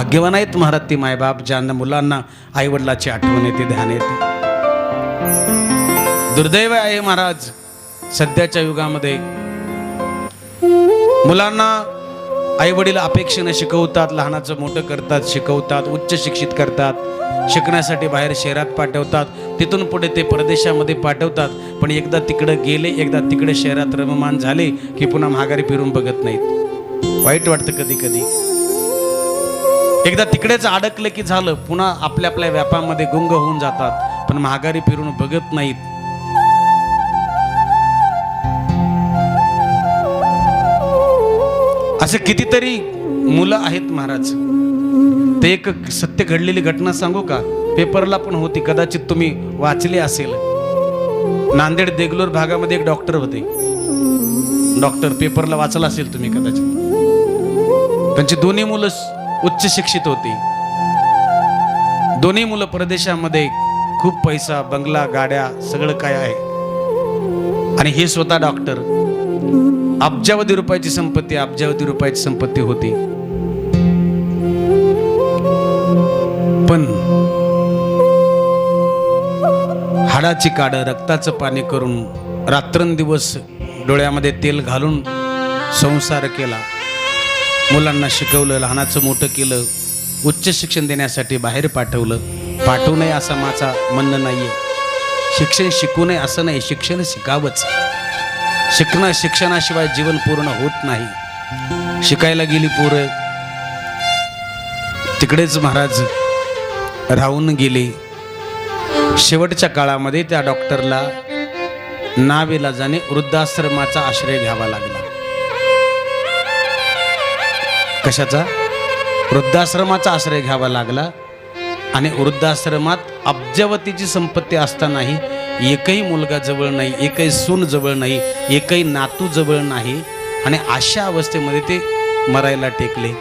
भाग्यवान आहेत महाराज ती मायबाप ज्यांना मुलांना आईवडिलाची आठवण येते ध्यान येते. दुर्दैव आहे महाराज सध्याच्या युगामध्ये मुलांना आई वडील अपेक्षेने शिकवतात लहानाचं मोठं करतात शिकवतात उच्च शिक्षित करतात शिकण्यासाठी बाहेर शहरात पाठवतात तिथून पुढे ते परदेशामध्ये पाठवतात पण एकदा तिकडं गेले एकदा तिकडे शहरात रममान झाले की पुन्हा माघारी फिरून बघत नाहीत. वाईट वाटतं कधी कधी एकदा तिकडेच अडकलं की झालं पुन्हा आपल्या आपल्या व्यापामध्ये गुंग होऊन जातात. पण माघारी फिरून बघत नाहीत. असे कितीतरी मुलं आहेत महाराज. ते एक सत्य घडलेली घटना सांगू का? पेपरला पण होती कदाचित तुम्ही वाचले असेल. नांदेड देगलूर भागामध्ये एक डॉक्टर होते. डॉक्टर पेपरला वाचला असेल तुम्ही कदाचित. त्यांची दोन्ही मुलं उच्च शिक्षित होती. दोन्ही मुलं परदेशामध्ये खूप पैसा बंगला गाड्या सगळं काय आहे. आणि हे स्वतः डॉक्टर. अब्जावधी रुपयाची संपत्ती अब्जावधी रुपयाची संपत्ती होती. पण हाडाची काड रक्ताचं पाणी करून रात्रंदिवस डोळ्यामध्ये तेल घालून संसार केला. मुलांना शिकवलं लहानाचं मोठं केलं उच्च शिक्षण देण्यासाठी बाहेर पाठवलं. पाठवू नये असं माझा म्हणणं आहे शिक्षण शिकू नये असं नाही शिक्षण शिकावंच. शिकणं शिक्षणाशिवाय जीवन पूर्ण होत नाही. शिकायला गेली पोरं. तिकडेच महाराज राहून गेले. शेवटच्या काळामध्ये त्या डॉक्टरला नावेला जाणे वृद्धाश्रमाचा आश्रय घ्यावा लागला. कशाचा? वृद्धाश्रमाचा आश्रय घ्यावा लागला आणि वृद्धाश्रमात अब्जावतीची संपत्ती असतानाही एकही मुलगा जवळ नाही एकही सून जवळ नाही एकही नातू जवळ नाही आणि अशा अवस्थेमध्ये ते मरायला टेकले.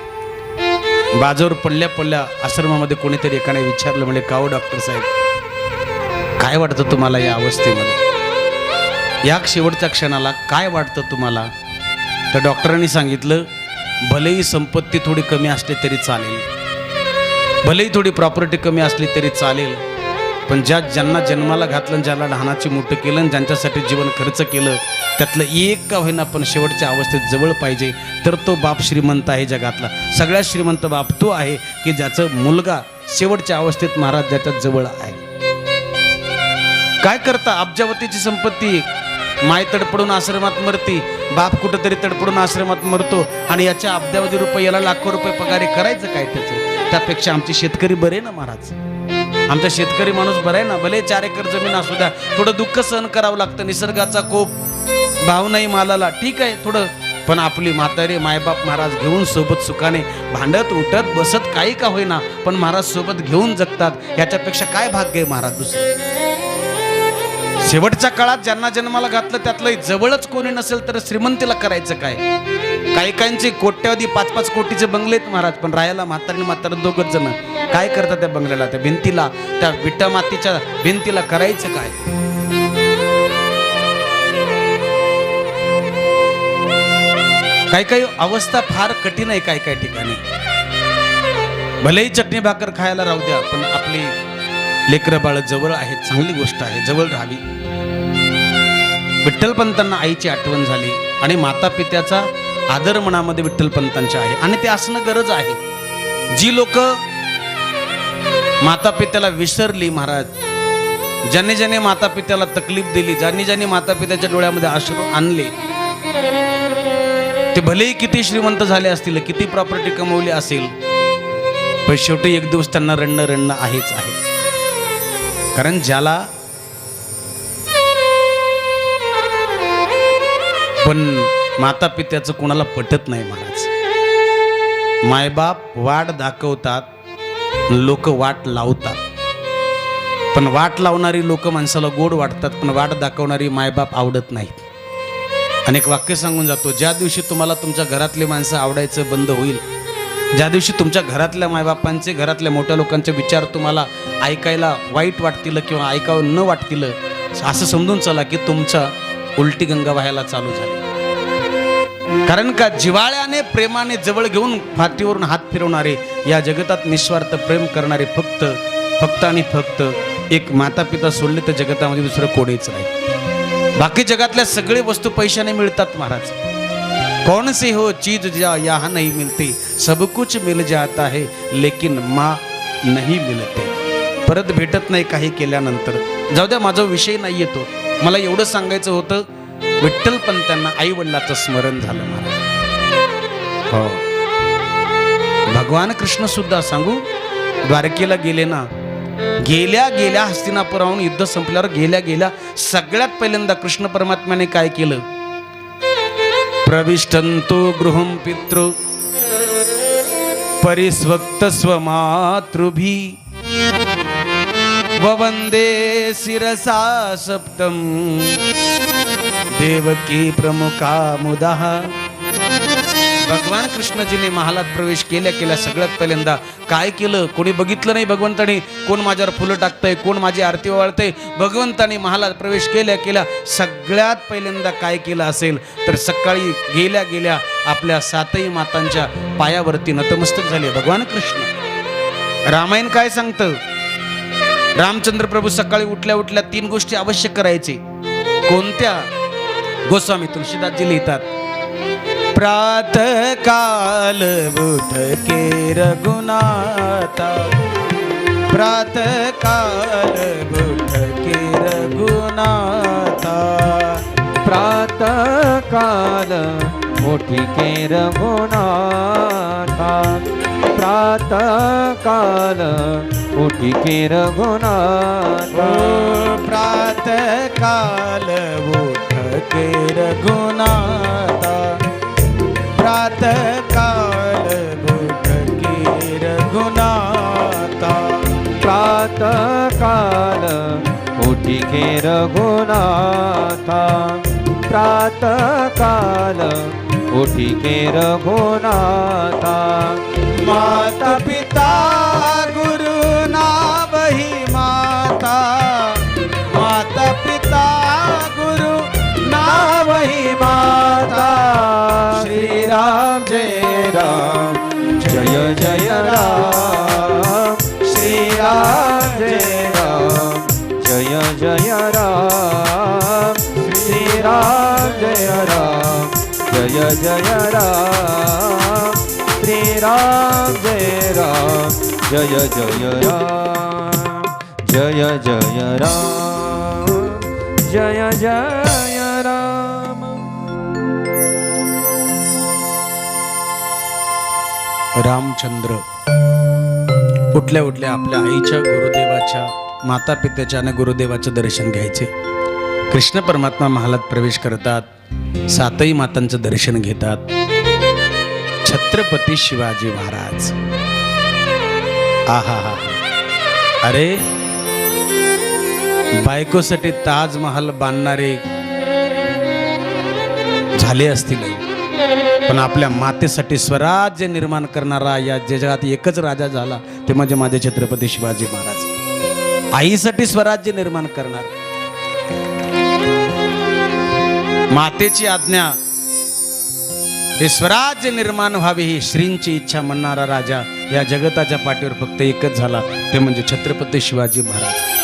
बाजूवर पडल्या पडल्या आश्रमामध्ये कोणीतरी एकाने विचारलं म्हणजे काव हो डॉक्टर साहेब? काय वाटतं तुम्हाला या अवस्थेमध्ये? या शेवटच्या क्षणाला काय वाटतं तुम्हाला? तर डॉक्टरांनी सांगितलं भलेही संपत्ती थोडी कमी असली तरी चालेल. भलेही थोडी प्रॉपर्टी कमी असली तरी चालेल. पण ज्या ज्यांना जन्माला घातलं ज्याला लहानाची मोठं केलं आणि ज्यांच्यासाठी जीवन खर्च केलं त्यातलं एक का होईना पण शेवटच्या अवस्थेत जवळ पाहिजे तर तो बाप श्रीमंत आहे जगातला. सगळ्यात श्रीमंत बाप तो आहे की ज्याचं मुलगा शेवटच्या अवस्थेत महाराज ज्याच्या जवळ आहे. काय करता? अब्जावतीची संपत्ती माय तडपडून आश्रमात मरती. बाप कुठंतरी तडपडून आश्रमात मरतो आणि याच्या अब्द्यावधी रुपये याला लाखो रुपये पगारी करायचं काय त्याचं? त्यापेक्षा आमचे शेतकरी बरे ना महाराज? आमचा शेतकरी माणूस बरा आहे ना? भले चार एकर जमीन असू द्या थोडं दुःख सहन करावं लागतं निसर्गाचा कोप. भाव नाही मालाला ठीक आहे थोडं. पण आपली म्हातारी मायबाप महाराज घेऊन सोबत सुखाने भांडत उठत बसत काही का होईना. पण महाराज सोबत घेऊन जगतात. याच्यापेक्षा काय भाग्य आहे महाराज दुसरं? शेवटच्या काळात ज्यांना जन्माला घातलं त्यातलं जवळच कोणी नसेल तर श्रीमंतीला करायचं काय? काही काहींचे कोट्यावधी पाच पाच कोटीचे बंगले आहेत महाराज पण राहायला म्हातारी म्हातारा दोघच जण. काय करतात त्या बंगल्याला? त्या भिंतीला त्या विटा मातीच्या भिंतीला करायचं काय? काही काही अवस्था फार कठीण आहे काही काही ठिकाणी. भलेही चटणी भाकर खायला राहू द्या पण आपली लेकरं बाळ जवळ आहेत चांगली गोष्ट आहे जवळ राहावी. विठ्ठलपंतांना आईची आठवण झाली आणि माता पित्याचा आदर मनामध्ये विठ्ठलपंतांच्या आहे आणि ते असणं गरज आहे. जी लोक माता पित्याला विसरली महाराज ज्यांनी ज्याने माता पित्याला तकलीफ दिली ज्यांनी ज्यांनी माता पित्याच्या डोळ्यामध्ये आश्रम आणले ते भलेही किती श्रीमंत झाले असतील किती प्रॉपर्टी कमवली असेल पण शेवटी एक दिवस त्यांना रडणं रडणं आहेच आहे. कारण ज्याला पण माता पित्याचं कोणाला पटत नाही महाराज मायबाप वाट दाखवतात लोक वाट लावतात. पण वाट लावणारी लोक माणसाला गोड वाटतात पण वाट दाखवणारी मायबाप आवडत नाहीत. अनेक वाक्य सांगून जातो ज्या दिवशी तुम्हाला तुमच्या घरातले माणसं आवडायचं बंद होईल ज्या दिवशी तुमच्या घरातल्या मायबापांचे घरातल्या मोठ्या लोकांचे विचार तुम्हाला ऐकायला वाईट वाटतील किंवा ऐकावं न वाटतील असं समजून चला की तुमचा उलटी गंगा व्हायला चालू झाली. कारण का जिवाळ्याने प्रेमाने जवळ घेऊन फाटीवरून हात फिरवणारे या जगतात निस्वार्थ प्रेम करणारे फक्त फक्त आणि फक्त एक माता पिता सोडले तर जगतामध्ये दुसरं कोणीच नाही. बाकी जगातल्या सगळे वस्तू पैशाने मिळतात महाराज. कौन सी हो चीज जा यहाँ नहीं मिलती? सब कुछ मिल जाता है लेकिन माँ नहीं मिलते। परत भेटत नाही काही केल्यानंतर. जाऊ द्या माझा विषय नाही येतो मला एवढं सांगायचं होतं विठ्ठल पण त्यांना आई वडिलाचं स्मरण झालं मला हो. भगवान कृष्ण सुद्धा सांगू द्वारकेला गेले ना गेल्या गेल्या हस्तिनापुराहून युद्ध संपल्यावर गेल्या गेल्या सगळ्यात पहिल्यांदा कृष्ण परमात्म्याने काय केलं? प्रविष्टन्तो गृहं पितृ। परिस्वक्तस्वमातृभिः। ववन्दे शिरसा सप्तम्। देवकी प्रमुखा मुदः। भगवान कृष्णजीने महालात प्रवेश केल्या केल्या सगळ्यात पहिल्यांदा काय केलं? कोणी बघितलं नाही भगवंताने? कोण माझ्यावर फुलं टाकतंय? कोण माझी आरती वाळतंय? भगवंताने महालात प्रवेश केल्या केल्या सगळ्यात पहिल्यांदा काय केलं असेल? तर सकाळी गेल्या गेल्या आपल्या सातही मातांच्या पायावरती नतमस्तक झाले भगवान कृष्ण. रामायण काय सांगतं? रामचंद्र प्रभू सकाळी उठल्या उठल्या तीन गोष्टी अवश्य करायचे. कोणत्या? गोस्वामी तुलसीदासजी लिहितात. प्रात काल बुध के रघुनाथा। प्रात काल बुध के रघुनाथा। प्रात काल मोठी के रघुनाथा। प्रात काल मोठी के रघुनाथा। प्रात काल बुध के रघुनाथ। मोठी रघुनाथा. प्रातः काल मोठी के रघुनाथा. माता पिता गुरु नावही माता. माता पिता गुरु नावही माता. श्री राम जय राम. जय जय राम. श्री राम जय राम श्री राम जय राम जय जय राम जय जय राम जय जय राम रामचंद्र उठल्या उठल्या आपल्या आईच्या गुरुदेवाच्या माता पित्याच्या आणि गुरुदेवाचं दर्शन घ्यायचे. कृष्ण परमात्मा महालात प्रवेश करतात. सातही मातांचं दर्शन घेतात. छत्रपती शिवाजी महाराज. आहा हा अरे बायकोसाठी ताजमहाल बांधणारे झाले असतील. पण आपल्या मातेसाठी स्वराज्य निर्माण करणारा या जगात एकच राजा झाला ते म्हणजे माझे छत्रपती शिवाजी महाराज. आईसाठी स्वराज्य निर्माण करणार. मातेची आज्ञा. हे स्वराज्य निर्माण व्हावे ही श्रींची इच्छा म्हणणारा राजा या जगताच्या पाठीवर फक्त एकच झाला ते म्हणजे छत्रपती शिवाजी महाराज.